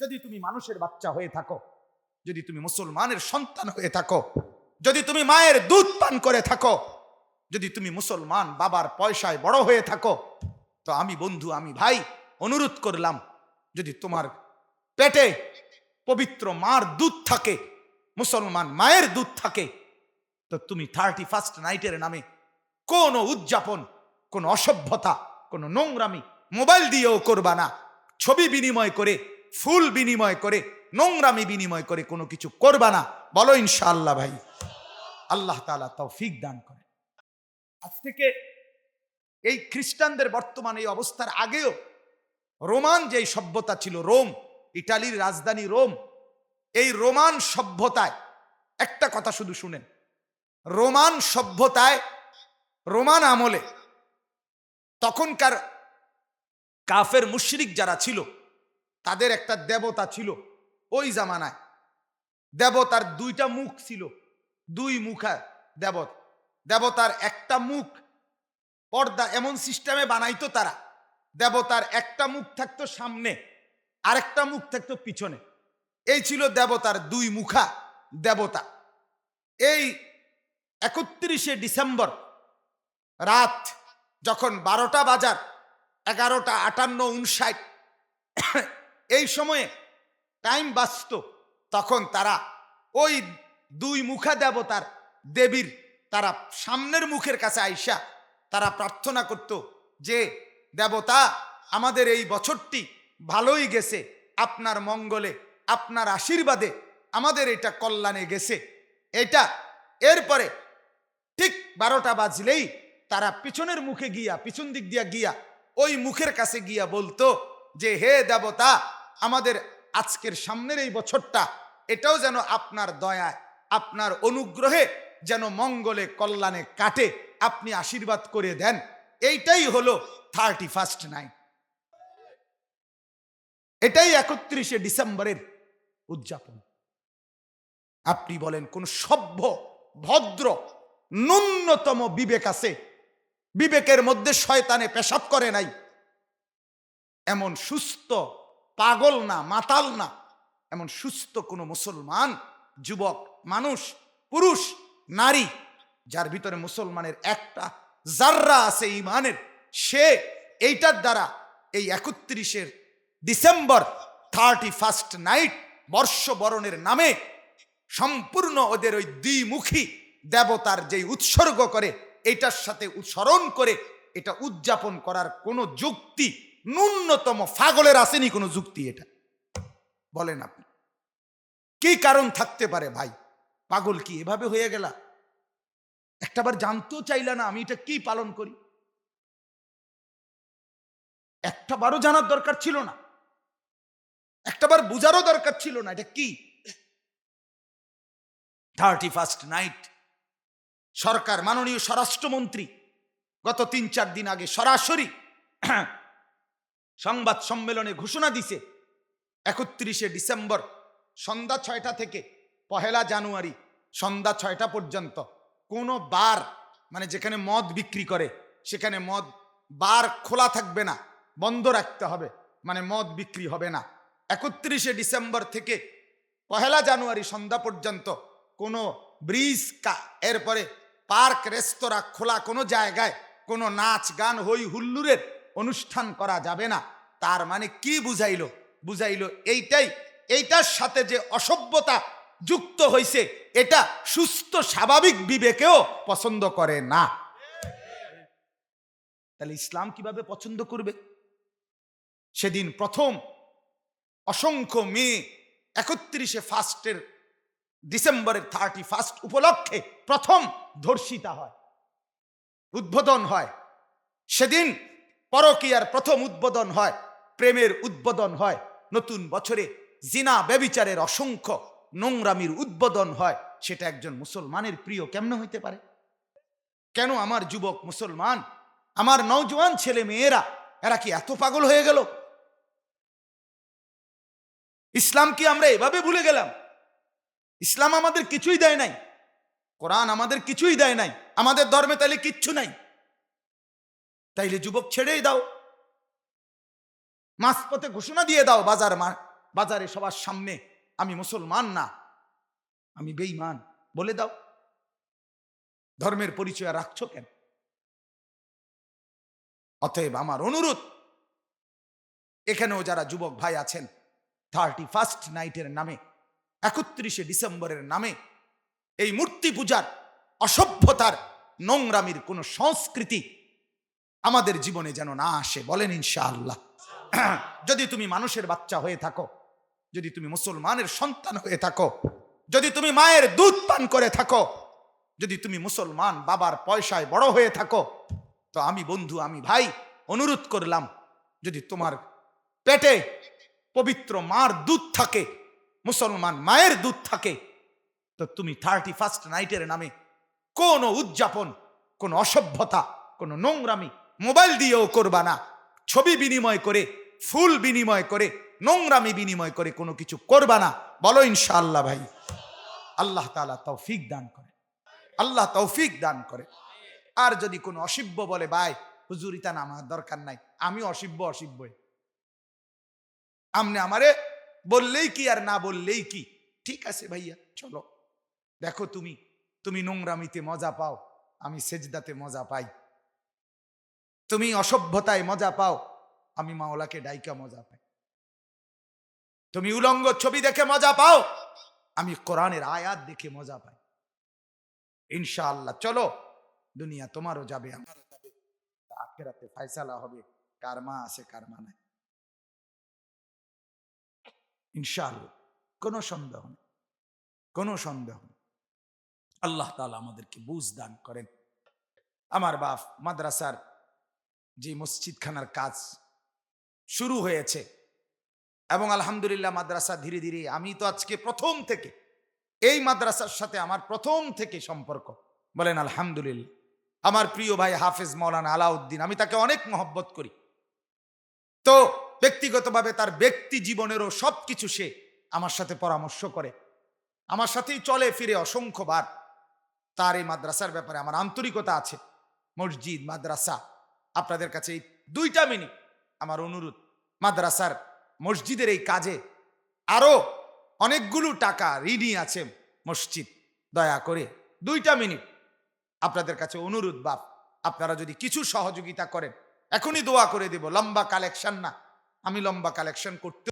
যদি তুমি মানুষের বাচ্চা হয়ে থাকো, যদি তুমি মুসলমানের সন্তান হয়ে থাকো, যদি তুমি মায়ের দুধ পান করে থাকো, যদি তুমি মুসলমান বাবার পয়সায় বড় হয়ে থাকো, তো আমি বন্ধু, আমি ভাই, অনুরোধ করলাম, যদি তোমার পেটে পবিত্র মার দুধ থাকে, মুসলমান মায়ের দুধ থাকে, তো তুমি থার্টি ফার্স্ট নাইটের নামে কোনো উদযাপন, কোনো অসভ্যতা, কোনো নোংরামি মোবাইল দিয়েও করবা না। ছবি বিনিময় করে ফুল বিনিময় করে, নোংরামি বিনিময় করে কোনো কিছু করবা না। বলো ইনশাআল্লাহ ভাই। আল্লাহ তালা তৌফিক দান করে। আজ থেকে এই খ্রিস্টানদের বর্তমানে এই অবস্থার আগেও রোমান যেই সভ্যতা ছিল, রোম, ইটালির রাজধানী রোম, এই রোমান সভ্যতায়, একটা কথা শুধু শুনেন, রোমান সভ্যতায়, রোমান আমলে তখনকার কাফের মুশরিক যারা ছিল তাদের একটা দেবতা ছিল ওই জামানায়। দেবতার দুইটা মুখ ছিল, দুই মুখা দেবত। দেবতার একটা মুখ পর্দা এমন সিস্টেমে বানাইতো তারা। দেবতার একটা মুখ থাকতো সামনে, আরেকটা মুখ থাকতো পিছনে। এই ছিল দেবতার দুই মুখা দেবতা। এই একত্রিশে ডিসেম্বর রাত যখন বারোটা বাজার, এগারোটা আটান্ন উনষাট এই সময়ে টাইম বাঁচত, তখন তারা ওই দুই মুখা দেবতার দেবীর তারা সামনের মুখের কাছে আইসা তারা প্রার্থনা করত যে, দেবতা, আমাদের এই বছরটি ভালোই গেছে। আপনার মঙ্গলে, আপনার আশীর্বাদে আমাদের এটা কল্যাণে গেছে। এটা এরপরে ঠিক বারোটা বাজলেই তারা পিছনের মুখে গিয়া, পিছন দিক দিয়া গিয়া ওই মুখের কাছে গিয়া বলতো যে, হে দেবতা আমাদের আজকের সামনের এই বছরটা, এটাও যেন আপনার দয়ায়, আপনার অনুগ্রহে যেন মঙ্গলে কল্যাণে কাটে, আপনি আশীর্বাদ করে দেন। এইটাই হলো থার্টি ফার্স্ট নাইট এটাই একত্রিশে ডিসেম্বরের উদযাপন। আপনি বলেন, কোন সভ্য, ভদ্র, ন্যূনতম বিবেক আছে, বিবেকের মধ্যে শয়তানে পেশাব করে নাই। এমন সুস্থ পাগল না, মাতাল না। এমন সুস্থ কোনো মুসলমান, যুবক, মানুষ, পুরুষ, নারী, যার ভিতরে মুসলমানের একটা জাররা আছে ইমানের, সে এইটার দ্বারা এই একত্রিশের ডিসেম্বর থার্টি ফার্স্ট নাইট বর্ষবরণের নামে সম্পূর্ণ ওদের ওই দ্বিমুখী দেবতার যেই উৎসর্গ করে, এটার সাথে স্মরণ করে, এটা উদযাপন করার কোনো যুক্তি ন্যূনতম ফাগলের আসেনি কোনো যুক্তি এটা। বলেন আপনি। কি কারণ থাকতে পারে ভাই? পাগল কি এভাবে হয়ে গেলা? একটাবার জানতেও চাইলা না আমি এটা কি পালন করি? একটাবারও জানার দরকার ছিল না। একটাবার বুঝারও দরকার ছিল না এটা কি? Thirty first night. সরকার, মাননীয় স্বরাষ্ট্রমন্ত্রী, গত তিন চার দিন আগে সরাসরি সংবাদ সম্মেলনে ঘোষণা দিছে, একত্রিশে ডিসেম্বর, সন্ধ্যা ছয়টা থেকে পহেলা জানুয়ারি, সন্ধ্যা ছয়টা পর্যন্ত। কোনো বার মানে যেখানে মদ বিক্রি করে, সেখানে মদ বার খোলা থাকবে না, বন্ধ রাখতে হবে মানে মদ বিক্রি হবে না। একত্রিশে ডিসেম্বর থেকে পহেলা জানুয়ারি সন্ধ্যা পর্যন্ত কোনো ব্রিজ কা, এরপরে পার্ক, রেস্তোরাঁ খোলা কোনো জায়গায় কোনো নাচ গান হই হুল্লুরের অনুষ্ঠান করা যাবে না। তার মানে কি বুঝাইলো? বুঝাইলো এইটাই। এইটার সাথে যে অসভ্যতা যুক্ত হয়েছে এটা সুস্থ, স্বাভাবিক বিবেকেও পছন্দ করে না। তাহলে ইসলাম কীভাবে পছন্দ করবে? সেদিন প্রথম অসংখ্য মেয়ে একত্রিশে ফার্স্টের ডিসেম্বরের থার্টি ফার্স্ট উপলক্ষে প্রথম ধর্ষিতা হয়, উদ্বোধন হয়। সেদিন পরকিয়ার প্রথম উদ্বোধন হয়, প্রেমের উদ্বোধন হয়, নতুন বছরে জিনা ব্যবিচারের অসংখ্য নোংরামির উদ্বোধন হয়, সেটা একজন মুসলমানের প্রিয় কেমন হইতে পারে? কেন আমার যুবক মুসলমান, আমার নওজোয়ান ছেলে মেয়েরা, এরা কি এত পাগল হয়ে গেল? ইসলাম কি আমরা এভাবে ভুলে গেলাম? ইসলাম আমাদের কিছুই দেয় নাই, কোরআন আমাদের কিছুই দেয় নাই, আমাদের ধর্মে তাহলে কিচ্ছু নাই। তাইলে যুবক ছেড়েই দাও। মাঝপথে ঘোষণা দিয়ে দাও বাজার বাজারে সবার সামনে। আমি মুসলমান না, আমি বেইমান বলে দাও। ধর্মের পরিচয় রাখছো কেন? অতএব আমার অনুরোধ, এখানেও যারা যুবক ভাই আছেন থার্টি ফার্স্ট নাইটের নামে, একত্রিশে ডিসেম্বরের নামে, এই মূর্তি পূজার অসভ্যতার নোংরামির কোনো সংস্কৃতি আমাদের জীবনে যেন না আসে, বলেন ইনশাআল্লাহ। যদি তুমি মানুষের বাচ্চা হয়ে থাকো, যদি তুমি মুসলমানের সন্তান হয়ে থাকো, যদি তুমি মায়ের দুধ পান করে থাকো, যদি তুমি মুসলমান বাবার পয়সায় বড় হয়ে থাকো, তো আমি বন্ধু, আমি ভাই, অনুরোধ করলাম, যদি তোমার পেটে পবিত্র মার দুধ থাকে, মুসলমান মায়ের দুধ থাকে, তো তুমি থার্টি ফার্স্ট নাইটের নামে কোন উদযাপন, কোন অসভ্যতা, কোন নোংরামি মোবাইল দিয়েও করবা না। ছবি বিনিময় করে, ফুল বিনিময় করে, নোংরামি বিনিময় করে কোনো কিছু করবা না। বলো ইনশাআল্লাহ ভাই। আল্লাহ তালা তৌফিক দান করে। আল্লাহ তৌফিক দান করে। আর যদি কোনো অসিব্য বলে, ভাই হুজুরিতা না, আমার দরকার নাই। আমি অসিব্য, অসিব্যই। আমনে আমারে বললেই কি আর না বললেই কি? ঠিক আছে ভাইয়া, চলো। দেখো তুমি তুমি নোংরামিতে মজা পাও, আমি সেজদাতে মজা পাই। তুমি অসভ্যতায় মজা পাও, আমি মাওলাকে ডাইকা মজা পাই। তুমি উলঙ্গ ছবি দেখে মজা পাও, আমি কোরআনের আয়াত দেখে মজা পাই। ইনশাআল্লাহ, চলো, দুনিয়া তোমারও যাবে, আমারও যাবে। আখেরাতে ফায়সালা হবে, কার মা আছে, কার মা নাই। ইনশাআল্লাহ, কোনো সন্দেহ নেই, কোনো সন্দেহ নেই। আল্লাহ তাআলা আমাদেরকে বুঝ দান করেন। আমার বাপ মাদ্রাসার যে মসজিদখানার কাজ শুরু হয়েছে। এবং আলহামদুলিল্লাহ মাদ্রাসা ধীরে ধীরে, আমি তো আজকে প্রথম থেকে, এই মাদ্রাসার সাথে আমার প্রথম থেকে সম্পর্ক। বলেন, আলহামদুলিল্লাহ। আমার প্রিয় ভাই হাফেজ মৌলানা আলাউদ্দিন, আমি তাকে অনেক মহব্বত করি। তো ব্যক্তিগতভাবে তার ব্যক্তি জীবনেরও সব কিছু সে আমার সাথে পরামর্শ করে। আমার সাথেই চলে ফিরে অসংখ্যবার। তার এই মাদ্রাসার ব্যাপারে আমার আন্তরিকতা আছে। মসজিদ, মাদ্রাসা আপনাদের কাছে এই দুইটা মিনিট আমার অনুরোধ, মাদ্রাসার মসজিদের এই কাজে আরও অনেকগুলো টাকা ঋণই আছে মসজিদ। দয়া করে দুইটা মিনিট আপনাদের কাছে অনুরোধ, বাপ, আপনারা যদি কিছু সহযোগিতা করেন, এখনই দোয়া করে দেব, লম্বা কালেকশন না। আমি লম্বা কালেকশন করতে